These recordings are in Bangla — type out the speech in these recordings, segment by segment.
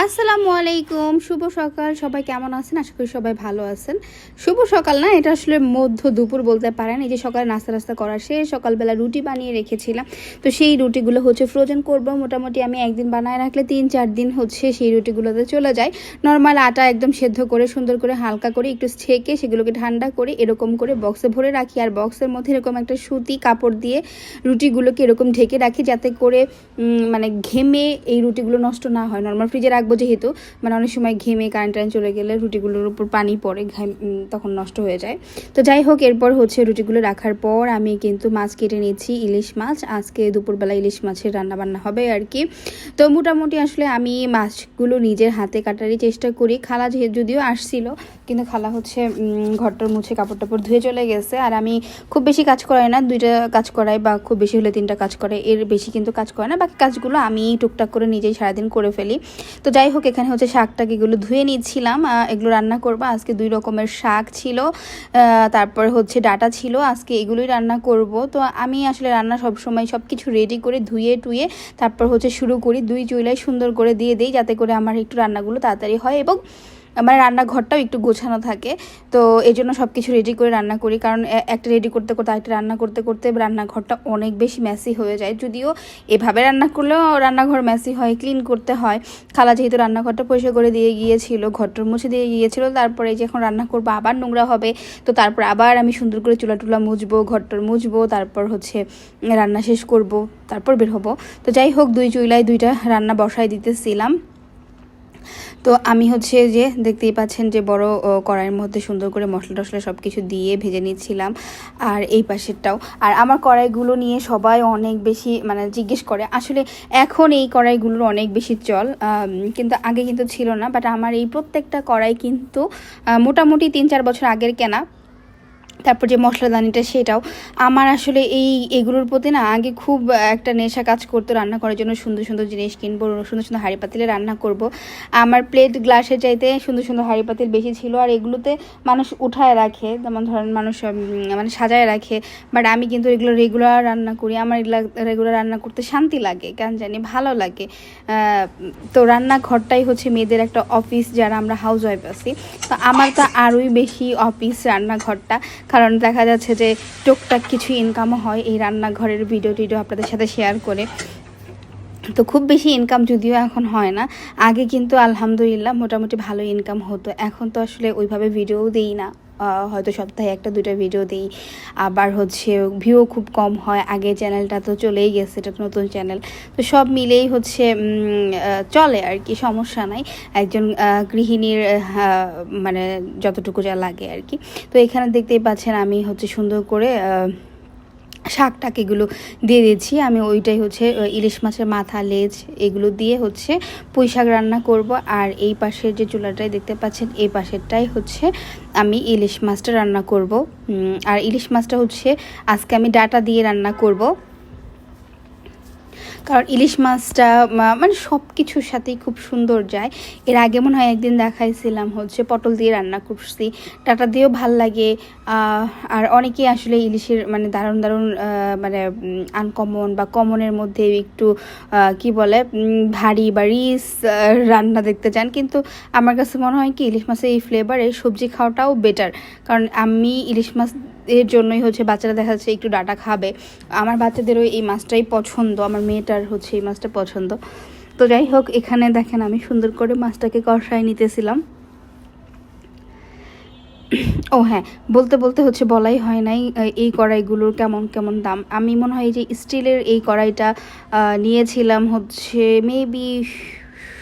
আসসালামু আলাইকুম, শুভ সকাল। সবাই কেমন আছেন? আশা করি সবাই ভালো আছেন। শুভ সকাল না, এটা আসলে মধ্য দুপুর বলতে পারেন। এই যে সকালে নাস্তা নাস্তা করার শেষ, সকালবেলা রুটি বানিয়ে রেখেছিলাম। তো সেই রুটিগুলো হচ্ছে ফ্রোজেন করব। মোটামুটি আমি একদিন বানায় রাখলে তিন চার দিন হচ্ছে সেই রুটিগুলোতে চলে যায়। নর্মাল আটা একদম সেদ্ধ করে, সুন্দর করে হালকা করে একটু ছেঁকে সেগুলোকে ঠান্ডা করে এরকম করে বক্সে ভরে রাখি। আর বক্সের মধ্যে এরকম একটা সুতি কাপড় দিয়ে রুটিগুলোকে এরকম ঢেকে রাখি যাতে করে মানে ঘেমে এই রুটিগুলো নষ্ট না হয়। নর্মাল ফ্রিজে রাখব যেহেতু। মানে অনেক সময় ঘেমে কারেন্ট টারেন্ট চলে গেলে রুটিগুলোর উপর পানি পড়ে তখন নষ্ট হয়ে যায়। তো যাই হোক, এরপর হচ্ছে রুটিগুলো রাখার পর আমি কিন্তু মাছ কেটে নিচ্ছি ইলিশ মাছ। আজকে দুপুরবেলা ইলিশ মাছের রান্না বান্না হবে আর কি। তো মোটামুটি আসলে আমি মাছগুলো নিজের হাতে কাটারই চেষ্টা করি। খালা যদিও আসছিল, কিন্তু খালা হচ্ছে ঘরটার মুছে কাপড় টাপড় ধুয়ে চলে গেছে। আর আমি খুব বেশি কাজ করাই না, দুইটা কাজ করাই বা খুব বেশি হলে তিনটা কাজ করে। এর বেশি কিন্তু কাজ করে না। বাকি কাজগুলো আমি টুকটাক করে নিজেই সারাদিন করে ফেলি। তো যাই হোক, এখানে হচ্ছে শাকটাকে এগুলো ধুয়ে নিচ্ছিলাম। এগুলো রান্না করব। আজকে দুই রকমের শাক ছিল। তারপর হচ্ছে ডাটা ছিল। আজকে এগুলোই রান্না করব। তো আমি আসলে রান্না সব সময় সব কিছু রেডি করে ধুয়ে টুয়ে তারপর হচ্ছে শুরু করি। দুই চুলাই সুন্দর করে দিয়ে দিই, যাতে করে আমার একটু রান্নাগুলো তাড়াতাড়ি হয় এবং আমার রান্নাঘরটাও একটু গোছানো থাকে। তো এই জন্য সব কিছু রেডি করে রান্না করি। কারণ একটা রেডি করতে করতে একটা রান্না করতে করতে রান্নাঘরটা অনেক বেশি ম্যাসি হয়ে যায়। যদিও এভাবে রান্না করলেও রান্নাঘর ম্যাসি হয় ক্লিন করতে হয়। খালা যেহেতু রান্নাঘরটা পরিষ্কার করে দিয়ে গিয়েছিল ঘরটার মুছে দিয়ে গিয়েছিল, তারপরে যে এখন রান্না করব, আবার নোংরা হবে, তো তারপর আবার আমি সুন্দর করে চুলা টুলা মুছবো ঘরটার মুছবো, তারপর হচ্ছে রান্না শেষ করব, তারপর বের হব। তো যাই হোক, দুই চুলায় দুইটা রান্না বসায় দিতেছিলাম। তো আমি হচ্ছে যে দেখতেই পাচ্ছেন যে বড় কড়াইয়ের মধ্যে সুন্দর করে মশলা টশলা সব কিছু দিয়ে ভেজে নিচ্ছিলাম। আর এই পাশেরটাও। আর আমার কড়াইগুলো নিয়ে সবাই অনেক বেশি মানে জিজ্ঞেস করে, আসলে এখন এই কড়াইগুলোর অনেক বেশি চল কিন্তু আগে কিন্তু ছিল না বাট আমার এই প্রত্যেকটা কড়াই কিন্তু মোটামুটি তিন চার বছর আগের কেনা। তারপর যে মশলাদানিটা সেটাও। আমার আসলে এই, এগুলোর প্রতি না আগে খুব একটা নেশা কাজ করতো রান্না করার জন্য, সুন্দর সুন্দর জিনিস কিনবো, সুন্দর সুন্দর হাঁড়ি পাতিলে রান্না করব। আমার প্লেট গ্লাসের চাইতে সুন্দর সুন্দর হাঁড়ি পাতিল বেশি ছিল আর এগুলোতে মানুষ উঠায় রাখে, যেমন ধরেন মানুষ মানে সাজায় রাখে। বাট আমি কিন্তু এগুলো রেগুলার রান্না করি, আমার এগুলো রেগুলার রান্না করতে শান্তি লাগে, কেন জানি ভালো লাগে। তো রান্নাঘরটাই হচ্ছে মেয়েদের একটা অফিস যারা আমরা হাউস ওয়াইফ আছি। তো আমার তো আরোই বেশি অফিস রান্নাঘরটা। কারণ দেখা যাচ্ছে যে টুকটাক কিছু ইনকামও হয় এই রান্নাঘরের ভিডিও টিডিও আপনাদের সাথে শেয়ার করে। তো খুব বেশি ইনকাম যদিও এখন হয় না, আগে কিন্তু আলহামদুলিল্লাহ মোটামুটি ভালো ইনকাম হতো। এখন তো আসলে ওইভাবে ভিডিও দিই না। হয়তো সপ্তাহে একটা, দুইটা ভিডিও দিই। আবার হচ্ছে ভিউ খুব কম হয়। আগে চ্যানেলটা তো চলেই গেছে, এটা নতুন চ্যানেল তো সব মিলেই হচ্ছে চলে আর কি, সমস্যা নাই। একজন গৃহিণীর মানে যতটুকু যা লাগে আর কি। তো এখানে দেখতেই পাচ্ছেন আমি হচ্ছে সুন্দর করে শাক টাক এগুলো দিয়ে দিয়েছি। আমি ওইটাই হচ্ছে ইলিশ মাছের মাথা, লেজ, এগুলো দিয়ে হচ্ছে পুঁই শাক রান্না করব। আর এই পাশের যে চুলাটাই দেখতে পাচ্ছেন, এই পাশেরটাই হচ্ছে আমি ইলিশ মাছটা রান্না করব। আর ইলিশ মাছটা হচ্ছে আজকে আমি ডাটা দিয়ে রান্না করব। কারণ ইলিশ মাছটা মানে সব কিছুর সাথেই খুব সুন্দর যায়। এর আগে মনে হয় একদিন দেখাইছিলাম হচ্ছে পটল দিয়ে রান্না করছি। টাটা দিয়েও ভালো লাগে। আর অনেকেই আসলে ইলিশের মানে দারুণ দারুণ মানে আনকমন বা কমনের মধ্যে একটু কি বলে ভারী বা রিস রান্না দেখতে চান। কিন্তু আমার কাছে মনে হয় কি, ইলিশ মাছের এই ফ্লেভারে সবজি খাওয়াটাও বেটার কারণ আমি ইলিশ মাছ এর জন্যই হচ্ছে বাচ্চারা দেখা যাচ্ছে একটু ডাটা খাবে। আমার বাচ্চাদেরও এই মাছটাই পছন্দ, আমার মেয়েটার হচ্ছে এই মাছটা পছন্দ। তো যাই হোক, এখানে দেখেন আমি সুন্দর করে মাছটাকে কষায় নিতেছিলাম। ও হ্যাঁ বলতে বলতে হচ্ছে বলাই হয় নাই এই কড়াইগুলোর কেমন কেমন দাম। আমি মনে হয় যে স্টিলের এই কড়াইটা নিয়েছিলাম হচ্ছে মেবি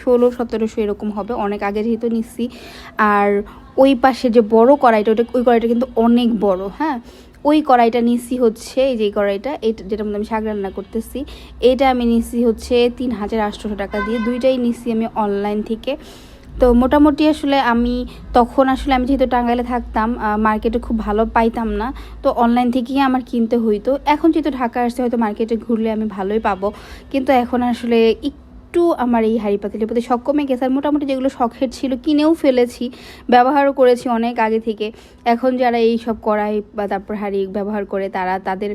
ষোলো, সতেরোশো এরকম হবে, অনেক আগে যেহেতু নিচ্ছি আর ওই পাশে যে বড় কড়াইটা, ওটা ওই কড়াইটা কিন্তু অনেক বড় হ্যাঁ? ওই কড়াইটা নিচ্ছি হচ্ছে, এই যে কড়াইটা এটা যেটার মধ্যে আমি শাক রান্না করতেছি, এটা আমি নিচ্ছি হচ্ছে তিন হাজার আটশোশো টাকা দিয়ে, দুইটাই নিচ্ছি আমি অনলাইন থেকে। তো মোটামুটি আসলে আমি তখন আসলে আমি যেহেতু টাঙ্গাইলে থাকতাম মার্কেটে খুব ভালো পাইতাম না, তো অনলাইন থেকেই আমার কিনতে হইতো। এখন যেহেতু ঢাকা আসছে, হয়তো মার্কেটে ঘুরলে আমি ভালোই পাবো। কিন্তু এখন আসলে একটু আমার এই হাঁড়ি পাতিলের প্রতি শখ কমে গেছে। আর মোটামুটি যেগুলো শখের ছিল, কিনেও ফেলেছি, ব্যবহারও করেছি অনেক আগে থেকে। এখন যারা এই সব কড়াই বা তারপর হাঁড়ি ব্যবহার করে, তারা তাদের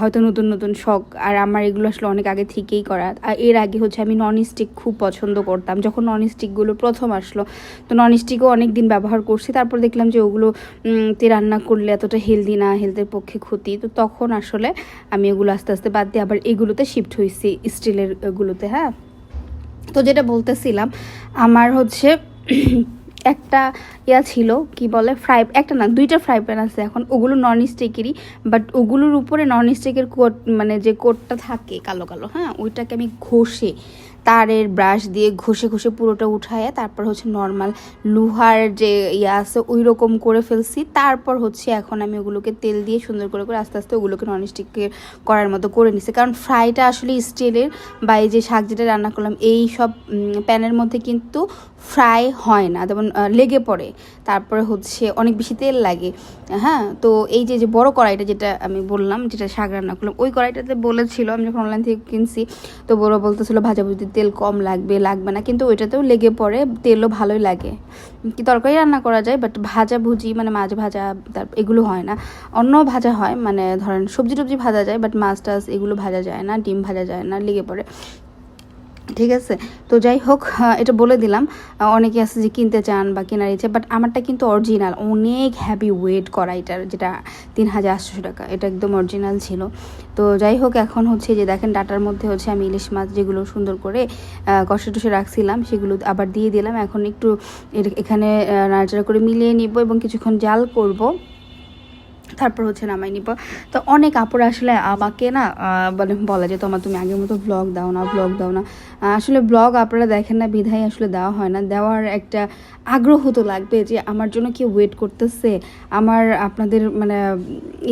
হয়তো নতুন নতুন শখ। আর আমার এগুলো আসলে অনেক আগে থেকেই করা। আর এর আগে হচ্ছে আমি নন স্টিক খুব পছন্দ করতাম। যখন নন স্টিকগুলো প্রথম আসলো, তো নন স্টিকও অনেক দিন ব্যবহার করছি। তারপর দেখলাম যে ওগুলো তে রান্না করলে এতটা হেলদি না হেলথের পক্ষে ক্ষতি। তো তখন আসলে আমি এগুলো আস্তে আস্তে বাদ দিয়ে আবার এগুলোতে শিফট হয়েছি স্টিলের গুলোতে। হ্যাঁ? তো যেটা বলতেছিলাম, আমার হচ্ছে একটা ইয়া ছিল, কি বলে ফ্রাই একটা না, দুইটা ফ্রাই প্যান আছে এখন, ওগুলো নন স্টিকেরই বাট ওগুলোর উপরে নন স্টিকের কোট মানে যে কোটটা থাকে কালো কালো হ্যাঁ ওইটাকে আমি ঘষে তারের ব্রাশ দিয়ে ঘষে ঘষে পুরোটা উঠায় তারপর হচ্ছে নর্মাল লোহার যে ইয়ে আছে ওই রকম করে ফেলছি। তারপর হচ্ছে এখন আমি ওগুলোকে তেল দিয়ে সুন্দর করে করে আস্তে আস্তে ওগুলোকে ননস্টিকের করার মতো করে নিছি। কারণ ফ্রাইটা আসলে স্টিলের বা এই যে শাক যেটা রান্না করলাম, এই সব প্যানের মধ্যে কিন্তু ফ্রাই হয় না, যেমন লেগে পড়ে। তারপরে হচ্ছে অনেক বেশি তেল লাগে। হ্যাঁ তো এই যে যে বড় কড়াইটা যেটা আমি বললাম, যেটা শাক রান্না করলাম, ওই কড়াইটাতে বলেছিল, আমি যখন অনলাইন থেকে কিনছি, তো বড় বলতেছিল ভাজাভুজিতে তেল কম লাগবে লাগবে না, কিন্তু ওইটাতেও লেগে পড়ে, তেলও ভালোই লাগে। কি তরকারি রান্না করা যায় বাট ভাজা ভুজি মানে মাছ ভাজা, তার এগুলো হয় না। অন্য ভাজা হয় মানে ধরেন সবজি টবজি ভাজা যায় বাট মাছ টাছ এগুলো ভাজা যায় না, ডিম ভাজা যায় না, লেগে পড়ে। ঠিক আছে? তো যাই হোক এটা বলে দিলাম। অনেকে আছে যে কিনতে চান বা কেনার ইচ্ছে বাট আমারটা কিন্তু অরিজিনাল অনেক হ্যাভি ওয়েট করা এটার, যেটা তিন হাজার আটশো টাকা। এটা একদম অরিজিনাল ছিল। তো যাই হোক, এখন হচ্ছে যে দেখেন, ডাটার মধ্যে হচ্ছে আমি ইলিশ মাছ যেগুলো সুন্দর করে কষে টষে রাখছিলাম, সেগুলো আবার দিয়ে দিলাম। এখন একটু এখানে নাড়াচাড়া করে মিলিয়ে নিব এবং কিছুক্ষণ জাল করব। তারপর হচ্ছে নামাই নিব। তো অনেক আপুরা আসলে আমাকে না মানে বলে যে, তোমার, তুমি আগের মতো ব্লগ দাও না ব্লগ দাও না। আসলে ব্লগ আপনারা দেখেন না, বিধায় আসলে দেওয়া হয় না। দেওয়ার একটা আগ্রহ তো লাগবে যে, আমার জন্য কি ওয়েট করতেছে, আমার, আপনাদের মানে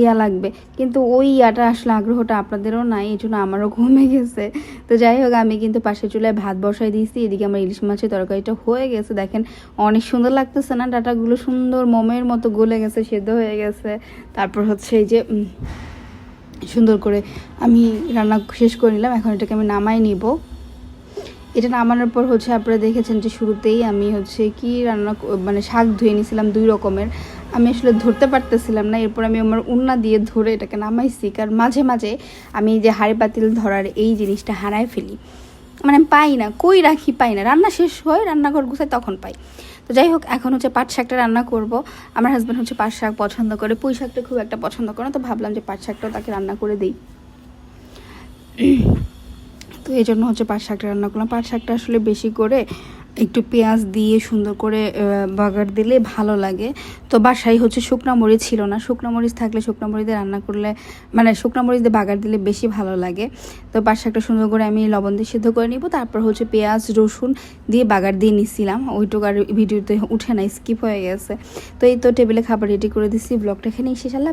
ইয়া লাগবে। কিন্তু ওই ইয়াটা আসলে আগ্রহটা আপনাদেরও নাই, এই জন্য আমারও কমে গেছে। তো যাই হোক, আমি কিন্তু পাশে চুলায় ভাত বসাই দিয়েছি, এদিকে আমার ইলিশ মাছের তরকারিটা হয়ে গেছে। দেখেন, অনেক সুন্দর লাগতেছে না, ডাটাগুলো সুন্দর মোমের মতো গলে গেছে, সেদ্ধ হয়ে গেছে। তারপর হচ্ছে এই যে সুন্দর করে আমি রান্না শেষ করে নিলাম। এখন এটাকে আমি নামাই নিব। এটা নামানোর পর হচ্ছে আপনারা দেখেছেন যে শুরুতেই আমি হচ্ছে কি রান্না মানে শাক ধুয়ে নিয়েছিলাম দুই রকমের। আমি আসলে ধরতে পারতেছিলাম না। এরপর আমি আমার উন্না দিয়ে ধরে এটাকে নামাইছি। কারণ মাঝে মাঝে আমি যে হাঁড়ি পাতিল ধরার এই জিনিসটা হারায় ফেলি। মানে পাই না, কই রাখি পাই না। রান্না শেষ হয়, রান্নাঘর গুছাই তখন পাই। তো যাই হোক, এখন হচ্ছে পাট শাকটা রান্না করব। আমার হাজব্যান্ড হচ্ছে পাট শাক পছন্দ করে, পুঁই শাকটা খুব একটা পছন্দ করে তো ভাবলাম যে পাট শাকটাও তাকে রান্না করে দিই। তো এই জন্য হচ্ছে পাট শাকটা রান্না করলাম। পাট শাকটা আসলে বেশি করে একটু পেঁয়াজ দিয়ে সুন্দর করে বাগার দিলে ভালো লাগে। তো বাসায় হচ্ছে শুকনো মরিচ ছিল না। শুকনো মরিচ থাকলে শুকনো মরিচ দিয়ে রান্না করলে মানে শুকনো মরিচ দিয়ে বাগার দিলে বেশি ভালো লাগে। তো পাট শাকটা সুন্দর করে আমি লবণ দিয়ে সিদ্ধ করে নিব। তারপর হচ্ছে পেঁয়াজ, রসুন দিয়ে বাগার দিয়ে নিছিলাম। ওইটুকু আর ভিডিওতে উঠে না স্কিপ হয়ে গেছে। তো এই তো টেবিলে খাবার রেডি করে দিছি। ব্লগটা এখানেই শেষ। আল্লাহ।